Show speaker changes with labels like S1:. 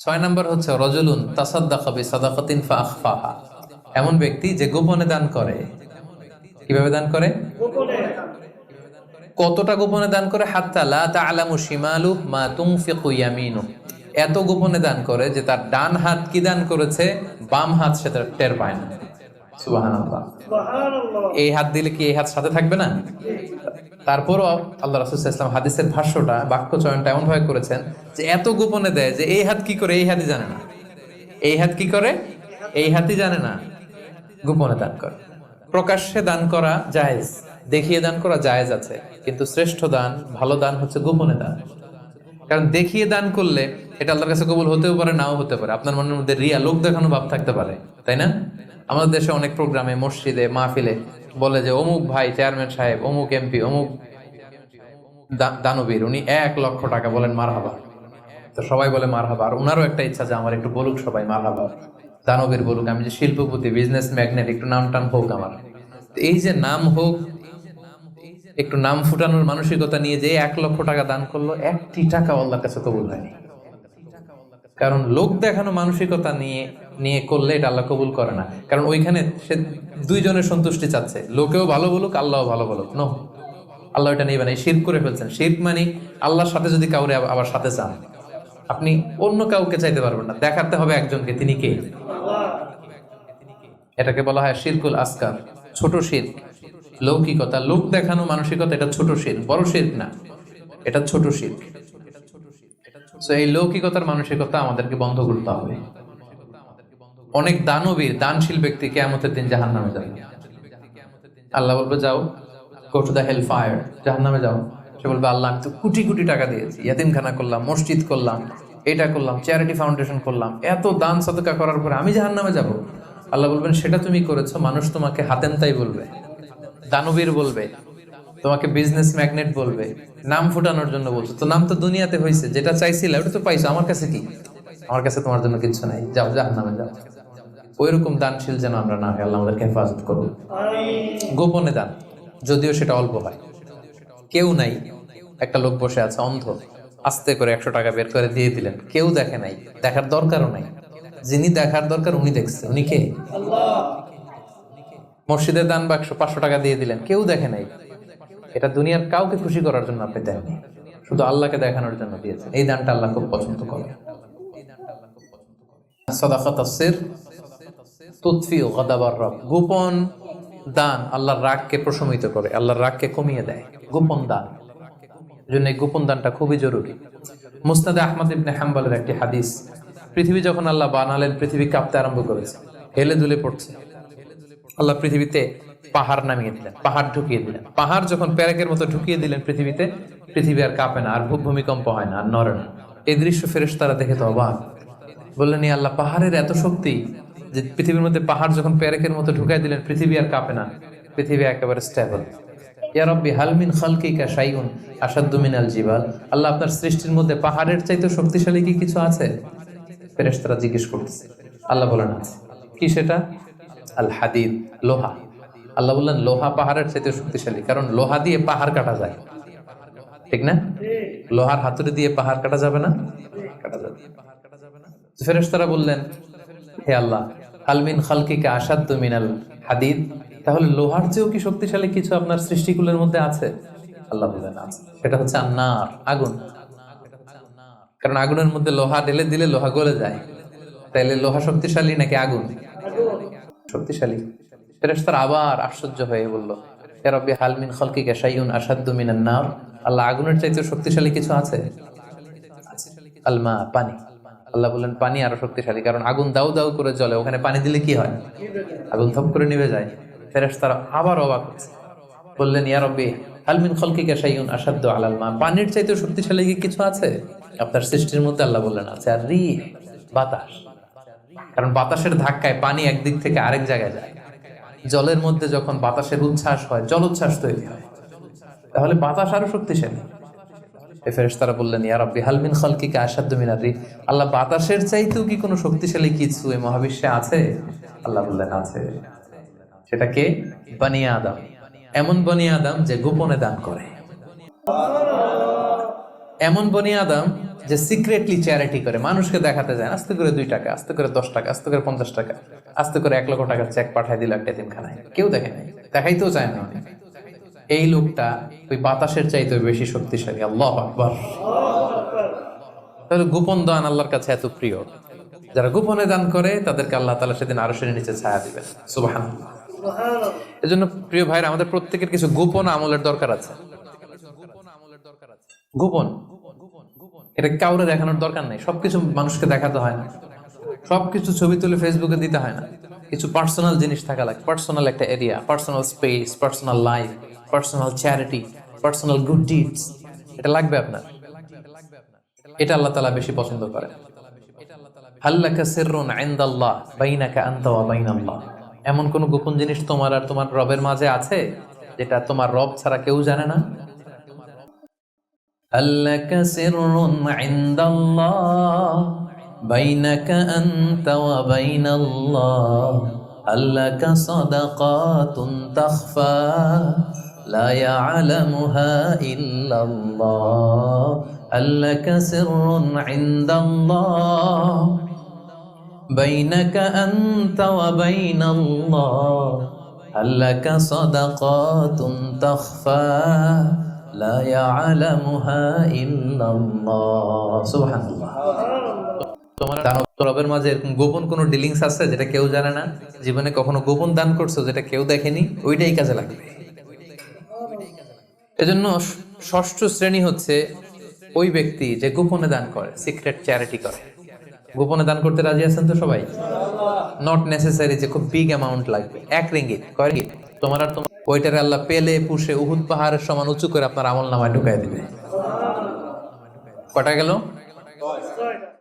S1: ছয় নম্বর হচ্ছে, রজলুন সাদাকাতিন ফাহফাহা এমন ব্যক্তি যে গোপনে দান করে। কীভাবে দান করে? কতটা গোপনে দান করে? এত গোপনে দান করে যে তার ডান হাত কি দান করেছে? বাম হাত সেটা টের পায় না। সুবহানাল্লাহ। এই হাত দিলে কি এই হাত সাথে থাকবে না? তারপরও আল্লাহ রাসূল ইসলাম হাদিসের ভাষ্যটা বাক্য চয়নটা এমন ভাবে করেছেন যে এত গোপনে দেয় যে এই হাত কি করে এই হাতই জানে না। এই হাত কি করে এই হাতই জানে না। গোপনে দান করে। প্রকাশ্যে দান করা জায়েজ দেখিয়ে দান করা জায়েজ আছে কিন্তু শ্রেষ্ঠ দান ভালো দান হচ্ছে গোপনে দান। কারণ দেখিয়ে দান করলে এটা আল্লাহর কাছে কবুল হতেও পারে নাও হতে পারে। আপনার মনের মধ্যে রিয়া লোক দেখানো ভাব থাকতে পারে তাই না? আমাদের দেশে অনেক প্রোগ্রামে, মসজিদে, মাহফিলে বলে যে, অমুক ভাই চেয়ারম্যান সাহেব, অমুক এমপি, অমুক দানবীর, উনি এক লক্ষ টাকা বলেন মার হাবা তো সবাই বলে মার হাবা আর ওনারও একটা ইচ্ছা যে, আমার একটু বলুক সবাই মার হাবা দানবীর বলুক, আমি যে শিল্পপতি বিজনেস ম্যাগনেট একটু নাম টাম হোক আমার। এই যে নাম হোক, একটু নাম ফুটানোর মানসিকতা নিয়ে যে এক লক্ষ টাকা দান করল, একটি টাকা আল্লাহর কাছে কবুল হয়নি। কারণ লোক দেখানো মানসিকতা নিয়ে নিয়ে করলে এটা আল্লাহ কবুল করে না। কারণ ওইখানে সে দুইজনের সন্তুষ্টি চাচ্ছে। লোকেও ভালো বলুক, আল্লাহও ভালো বলুক। নো আল্লাহ এটা নেবেন। এই শির করে ফেলছেন। শির মানে আল্লাহর সাথে যদি কাউরে আবার- সাথে চান, আপনি অন্য কাউকে চাইতে পারবেন না। দেখাতে হবে একজনকে, তিনি কে? এটাকে বলা হয় শিরকুল আসকার। ছোট শির লৌকিকতা। লোক দেখানো মানসিকতা, এটা ছোট শির বড় শির না। এটা ছোট শির তো এই লৌকিকতার মানসিকতা আমাদেরকে বন্ধ করতে হবে। অনেক দানবীর দানশীল ব্যক্তি কেয়ামতের দিন জাহান নামে যাবে। আল্লাহ বলবে, যাও go to the hell fire জাহান নামে যাও। সে বলবে, আল্লাহ, আমি তো কোটি কোটি টাকা দিয়েছি। ইয়াতিমখানা করলাম, মসজিদ করলাম, এটা করলাম চ্যারিটি ফাউন্ডেশন করলাম, এত দান সদকা করার পরে আমি জাহান নামে যাব? আল্লাহ বলবেন, সেটা তুমি করেছ, মানুষ তোমাকে হাতেন তাই বলবে, দানবীর বলবে তোমাকে বিজনেস ম্যাগনেট বলবে। নাম ফুটানোর জন্য বলছো। তো নাম তো দুনিয়াতে হয়েছে যেটা চাইছিলে ওটা তো পাইছো। আমার কাছে কি? আমার কাছে তোমার জন্য কিছু নাই। যাও জাহান নামে যাও। ওইরকম দানশীল যেন আমরা না আল্লাহ আমাদেরকে হেফাজত করুন গোপনে দান যদিও সেটা অল্প হয়। কেউ নাই একটা লোক বসে আছে অন্ধ। আস্তে করে একশো টাকা বের করে দিয়ে দিলেন। কেউ দেখে নাই দেখার দরকারও নাই। যিনি দেখার দরকার উনি দেখছে। উনি কে? মসজিদের দান বাক্স পাঁচশো টাকা দিয়ে দিলেন। কেউ দেখে নাই। এটা দুনিয়ার কাউকে খুশি করার জন্য আপনি দেননি শুধু আল্লাহকে দেখানোর জন্য দিয়েছেন। এই দানটা আল্লাহ খুব পছন্দ করে রব। গোপন দান আল্লাহর রাগকে প্রশমিত করে, আল্লাহর রাগকে কমিয়ে দেয়। গোপন দান। জন্য গোপন দানটা খুবই জরুরি। মুস্তাদে আহমদ ইবনে হাম্বালের একটি হাদিস, পৃথিবী যখন আল্লাহ বানালেন, পৃথিবী কাঁপতে আরম্ভ করেছে, হেলে দুলে পড়ছে। আল্লাহ পৃথিবীতে পাহাড় নামিয়ে দিলেন, পাহাড় ঢুকিয়ে দিলেন। পাহাড় যখন প্যারেকের মতো ঢুকিয়ে দিলেন পৃথিবীতে, পৃথিবী আর কাঁপে না, আর ভূমিকম্প হয় না, আর নড়ে না। এই দৃশ্য ফেরেশ তারা দেখে তো অবাক। বললেন আল্লাহ, পাহাড়ের এত শক্তি যে পৃথিবীর মধ্যে পাহাড় যখন প্যারেকের মতো ঢুকাই দিলেন, পৃথিবী আর কাঁপে না, পৃথিবী একেবারে ইয়া জিজ্ঞেস করতেছে। আল্লাহ বলেন, আছে। কি সেটা? আল হাদিদ, লোহা। আল্লাহ বললেন, লোহা পাহাড়ের চাইতে শক্তিশালী, কারণ লোহা দিয়ে পাহাড় কাটা যায়। ঠিক না? লোহার হাতুড়ি দিয়ে পাহাড় কাটা যাবে না? কাটা যাবে ফেরেশতারা বললেন, হে আল্লাহ আলমিন খালকিকে আসাদ্দ মিনাল হাদিদ? তাহলে লোহার চেয়েও কি শক্তিশালী কিছু আপনার সৃষ্টিকুলের মধ্যে আছে? আল্লাহ বললেন সেটা হচ্ছে আন্নার, আগুন। কারণ আগুনের মধ্যে লোহা ঢেলে দিলে লোহা গলে যায়। তাইলে লোহা শক্তিশালী নাকি আগুন? শক্তিশালী। ফেরেশতারা আবার আশ্চর্য হয়ে বলল ইয়া রব্বি হালমিন খালকিকা শাইউন আসাদ্দু মিনান নার? আল্লাহ আগুনের চাইতে শক্তিশালী কিছু আছে? আলমা পানি। আল্লাহ বললেন, পানি আরও শক্তিশালী, কারণ আগুন দাউ দাউ করে জ্বলে, ওখানে পানি দিলে কি হয়? আগুন থপ করে নিভে যায়। ফেরেস তারা আবার অবাক বললেন ইয়ারব্বি হালমিন খলকিকা শাইউন আসাদ্দ আলাল মা? পানির চাইতে শক্তিশালী কি কিছু আছে? আপনার সৃষ্টির মধ্যে আল্লাহ বললেন, আছে আর রি বাতাস। কারণ বাতাসের ধাক্কায় পানি একদিক থেকে আরেক জায়গায় যায়। জলের মধ্যে যখন বাতাসের উচ্ছ্বাস হয় জলোচ্ছ্বাস তৈরি হয়। তাহলে বাতাস আরও শক্তিশালী। এই ফেরেশতারা বললেন, ইয়া রাব্বি, হাল মিন খালকিকা আশাদ্দু আল্লাহ, বাতাসের চাইতেও কি কোনো শক্তিশালী কিছু এই মহাবিশ্বে আছে? আল্লাহ বললেন, আছে। সেটা কে? বানি আদম। এমন বনি আদম যে গোপনে দান করে। এমন বনি আদম যে সিক্রেটলি চ্যারিটি করে। মানুষকে দেখাতে যায় আস্তে করে দুই টাকা, আস্তে করে দশ টাকা, আস্তে করে পঞ্চাশ টাকা, আস্তে করে এক লক্ষ টাকার চেক পাঠায় দিল একটা এতিমখানায় কেউ দেখে নাই, দেখাইতেও চায় না এই লোকটা ওই বাতাসের চাইতে বেশি শক্তিশালী, আল্লাহ আকবার। তাহলে গোপন দান আল্লাহর কাছে এত প্রিয়। যারা গোপনে দান করে, তাদেরকে আল্লাহ তালা সেদিন আরও নিচে ছায়া দিবেন। সুবাহান এজন্য প্রিয় ভাইরা, আমাদের প্রত্যেকের কিছু গোপন আমলের দরকার আছে। গোপন। এটা কাউরে দেখানোর দরকার নেই। সবকিছু মানুষকে দেখাতে হয় না। সবকিছু ছবি তুলে ফেসবুকে দিতে হয় না। কিছু পার্সোনাল জিনিস থাকা লাগে। পার্সোনাল একটা area personal space personal life personal charity personal good deeds এটা লাগবে আপনার। এটা আল্লাহ তালা বেশি পছন্দ করে। হাল্লাকা সিররুন ইনদাল্লাহ, বাইনাকা আনতা বাইনাল্লাহ। এমন কোন গোপন জিনিস তোমার আর তোমার রবের মাঝে আছে? যেটা তোমার রব ছাড়া কেউ জানে না? هلك سر عند الله بينك أنت وبين الله هلك صدقات تخفى لا يعلمها إلا الله هلك سر عند الله بينك أنت وبين الله هلك صدقات تخفى لا يعلمها إلا الله سبحان الله তোমার দানব রবের মাঝে এরকম গোপন কোনো ডিলিংস আছে যেটা কেউ জানে না জীবনে কখনো গোপন দান করছো যেটা কেউ দেখেনি ওইটাই কাজে লাগবে এজন্য ষ- ষষ্ঠ শ্রেণী হচ্ছে ওই ব্যক্তি যে গোপনে দান করে সিক্রেট চ্যারিটি করে গোপনে দান করতে রাজি আছেন তো সবাই নট নেসেসারি যে খুব বিগ অ্যামাউন্ট লাগবে এক রিঙ্গিত কয় রিঙ্গিত তোমার আর তোমার ওইটারে আল্লাহ পেলে পুষে উহুদ পাহাড়ের সমান উঁচু করে আপনার আমল নামায় ঢুকাই দিবে কটা গেল?